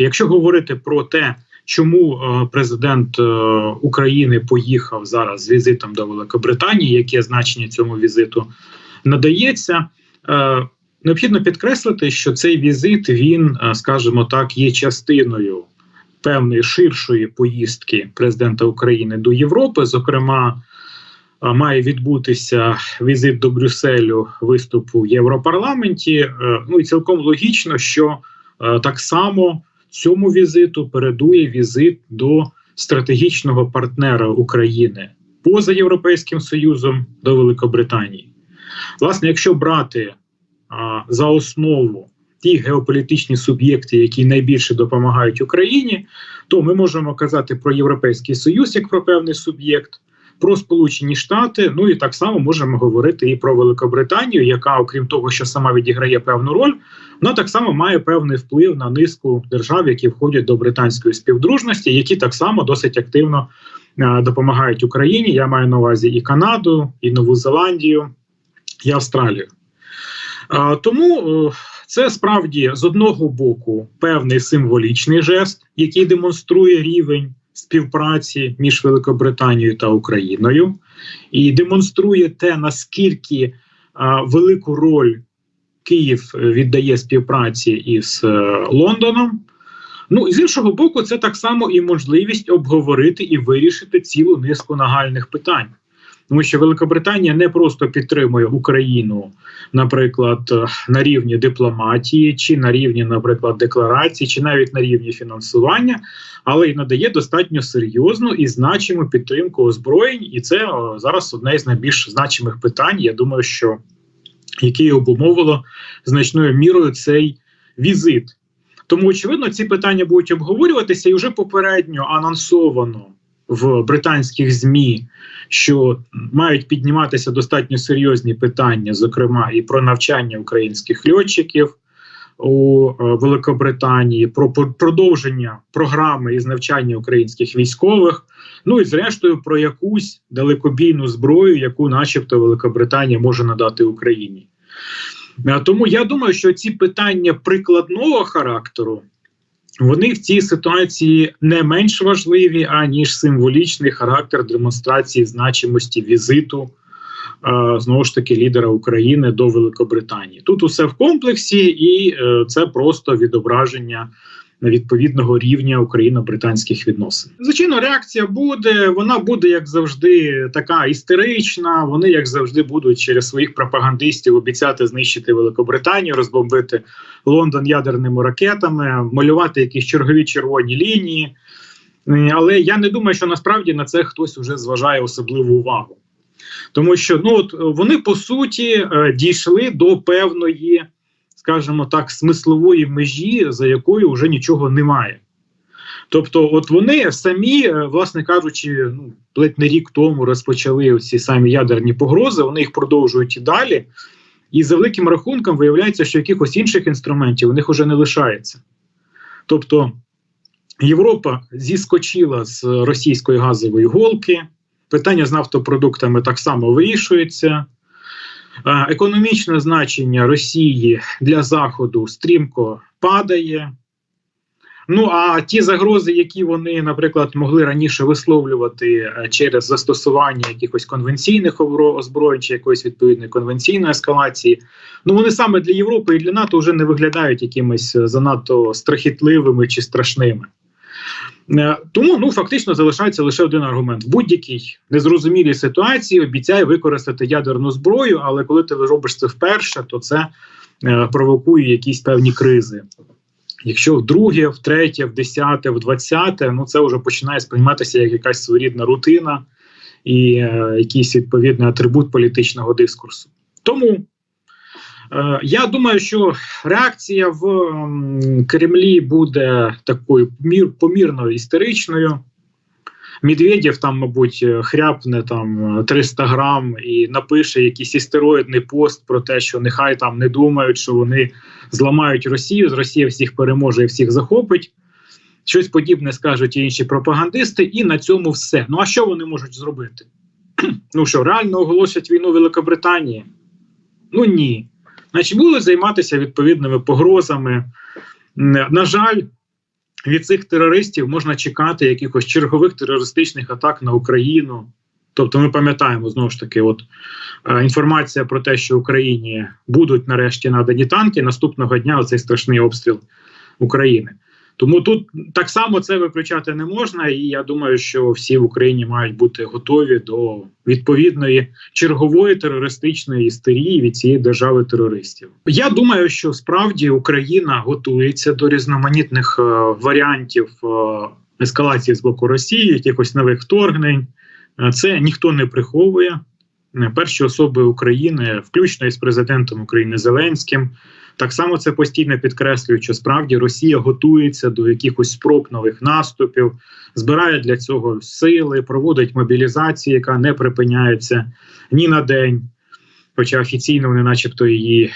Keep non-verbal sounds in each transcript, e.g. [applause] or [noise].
висновки. Якщо говорити про те, чому е, президент е, України поїхав зараз з візитом до Великобританії, яке значення цьому візиту надається, е, необхідно підкреслити, що цей візит він, скажімо так, є частиною певної ширшої поїздки президента України до Європи. Зокрема, має відбутися візит до Брюсселю виступу в Європарламенті. Ну і цілком логічно, що так само цьому візиту передує візит до стратегічного партнера України поза Європейським Союзом до Великобританії. Власне, якщо брати а, за основу ті геополітичні суб'єкти, які найбільше допомагають Україні, то ми можемо казати про Європейський Союз як про певний суб'єкт, про Сполучені Штати. Ну і так само можемо говорити і про Великобританію, яка, окрім того, що сама відіграє певну роль, вона так само має певний вплив на низку держав, які входять до британської співдружності, які так само досить активно е, допомагають Україні. Я маю на увазі і Канаду, і Нову Зеландію, і Австралію. Е, тому е, це справді з одного боку певний символічний жест, який демонструє рівень співпраці між Великобританією та Україною, і демонструє те, наскільки а, велику роль Київ віддає співпраці із е, Лондоном. Ну і з іншого боку, це так само і можливість обговорити і вирішити цілу низку нагальних питань. Тому що Великобританія не просто підтримує Україну, наприклад, на рівні дипломатії, чи на рівні, наприклад, декларації, чи навіть на рівні фінансування, але й надає достатньо серйозну і значиму підтримку озброєнь. І це зараз одне з найбільш значимих питань. Я думаю, що яке обумовило значною мірою цей візит. Тому, очевидно, ці питання будуть обговорюватися і вже попередньо анонсовано в британських змі, що мають підніматися достатньо серйозні питання, зокрема і про навчання українських льотчиків у е, Великобританії, про продовження програми із навчання українських військових. Ну і зрештою про якусь далекобійну зброю, яку, начебто, Великобританія може надати Україні. Е, Тому я думаю, що ці питання прикладного характеру вони в цій ситуації не менш важливі, аніж символічний характер демонстрації значимості візиту е, знову ж таки лідера України до Великобританії. Тут усе в комплексі, і е, це просто відображення відповідного рівня україно-британських відносин. Звичайно, реакція буде. Вона буде як завжди така істерична. Вони як завжди будуть через своїх пропагандистів обіцяти знищити Великобританію, розбомбити Лондон ядерними ракетами, малювати якісь чергові червоні лінії. Але я не думаю, що насправді на це хтось вже зважає особливу увагу. Тому що ну от вони по суті е, дійшли до певної, скажімо так, смислової межі, за якою вже нічого немає. Тобто, от вони самі, е, власне кажучи, ну ледь не рік тому розпочали ці самі ядерні погрози, вони їх продовжують і далі. І за великим рахунком виявляється, що якихось інших інструментів у них вже не лишається. Тобто Європа зіскочила з російської газової голки, питання з нафтопродуктами так само вирішується. Економічне значення Росії для Заходу стрімко падає. Ну а ті загрози, які вони, наприклад, могли раніше висловлювати е, через застосування якихось конвенційних озброєнь чи якоїсь відповідної конвенційної ескалації, ну вони саме для Європи і для НАТО вже не виглядають якимись е, занадто страхітливими чи страшними. Е, Тому ну фактично залишається лише один аргумент: в будь-якій незрозумілій ситуації обіцяє використати ядерну зброю, але коли ти робиш це вперше, то це е, провокує якісь певні кризи. Якщо вдруге, втретє, в десяте, в двадцяте, ну це вже починає сприйматися як якась своєрідна рутина і е, якийсь відповідний атрибут політичного дискурсу. Тому я думаю, що реакція в Кремлі буде такою помірно істеричною. Медведєв там, мабуть, хряпне там 300 грам і напише якийсь істероїдний пост про те, що нехай там не думають, що вони зламають Росію, з Росія всіх переможе і всіх захопить. Щось подібне скажуть інші пропагандисти, і на цьому все. Ну а що вони можуть зробити? [clears throat] ну що, реально оголосять війну Великобританії? Ну ні. Значить, будуть займатися відповідними погрозами. На жаль, від цих терористів можна чекати якихось чергових терористичних атак на Україну. Тобто, ми пам'ятаємо знову ж таки, от е, інформація про те, що Україні будуть нарешті надані танки наступного дня. Оцей страшний обстріл України. Тому тут так само це виключати не можна, і я думаю, що всі в Україні мають бути готові до відповідної чергової терористичної істерії від цієї держави терористів. Я думаю, що справді Україна готується до різноманітних е, варіантів е, ескалації з боку Росії, якихось нових вторгнень. Е, це ніхто не приховує. Перші особи України, включно із президентом України Зеленським. Так само це постійно підкреслюють, що справді Росія готується до якихось спроб нових наступів, збирає для цього сили, проводить мобілізацію, яка не припиняється ні на день. Хоча офіційно вони, начебто, її е,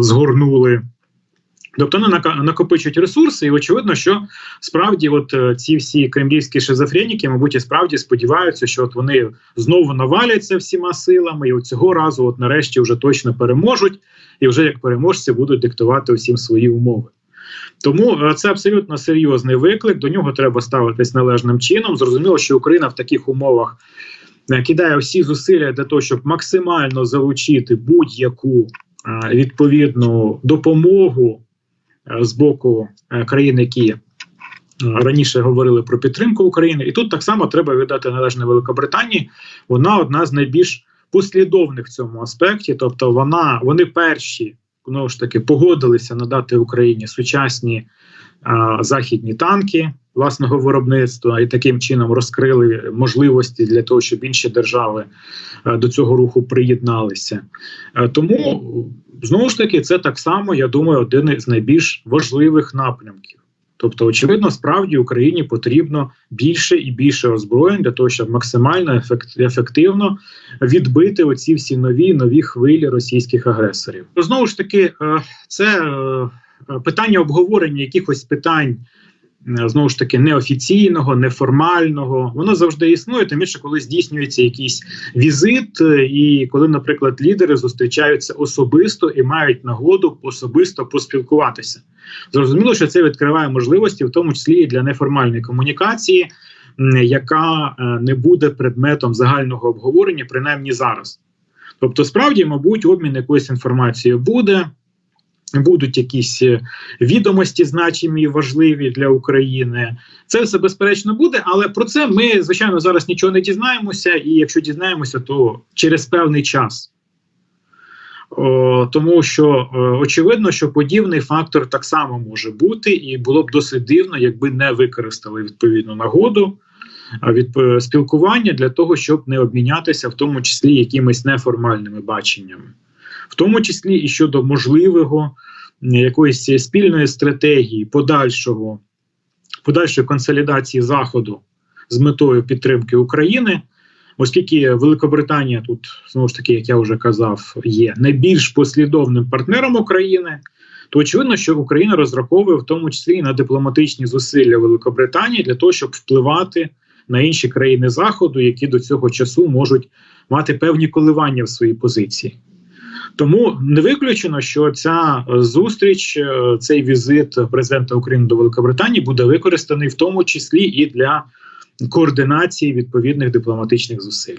згорнули. Тобто вони накопичують ресурси, і очевидно, що справді, от е, ці всі кремлівські шизофреніки, мабуть, і справді сподіваються, що от вони знову наваляться всіма силами, і цього разу, от нарешті, вже точно переможуть, і вже як переможці будуть диктувати усім свої умови. Тому е, це абсолютно серйозний виклик. До нього треба ставитись належним чином. Зрозуміло, що Україна в таких умовах е, кидає всі зусилля для того, щоб максимально залучити будь-яку відповідну допомогу. Е, з боку е, країн, які е, раніше говорили про підтримку України, і тут так само треба віддати належне Великобританії. Вона одна з найбільш послідовних в цьому аспекті, тобто вона вони перші знову ж таки погодилися надати Україні сучасні західні танки власного виробництва і таким чином розкрили можливості для того, щоб інші держави до цього руху приєдналися. Тому Знову ж таки, це так само, я думаю, один із найбільш важливих напрямків. Тобто, очевидно, справді Україні потрібно більше і більше озброєнь для того, щоб максимально ефективно відбити оці всі нові нові хвилі російських агресорів. Знову ж таки, е, це е, питання обговорення якихось питань Е, знову ж таки неофіційного, неформального. Воно завжди існує, тим більше, коли здійснюється якийсь візит, е, і коли, наприклад, лідери зустрічаються особисто і мають нагоду особисто поспілкуватися. Зрозуміло, що це відкриває можливості, в тому числі і для неформальної комунікації, яка е, не буде предметом загального обговорення, принаймні зараз. Тобто, справді, мабуть, обмін якоюсь інформацією буде будуть якісь е, відомості, значимі, важливі для України. Це все безперечно буде, але про це ми, звичайно, зараз нічого не дізнаємося, і якщо дізнаємося, то через певний час. О, Тому що о, очевидно, що подібний фактор так само може бути, і було б досить дивно, якби не використали відповідну нагоду від е, спілкування для того, щоб не обмінятися, в тому числі якимись неформальними баченнями в тому числі і щодо можливого якоїсь спільної стратегії подальшого подальшої консолідації Заходу з метою підтримки України, оскільки Великобританія тут знову ж таки, як я вже казав, є найбільш послідовним партнером України. То очевидно, що Україна розраховує в тому числі на дипломатичні зусилля Великобританії для того, щоб впливати на інші країни Заходу, які до цього часу можуть мати певні коливання в своїй позиції. Тому не виключено, що ця зустріч, е, цей візит президента України до Великобританії буде використаний в тому числі і для координації відповідних дипломатичних зусиль.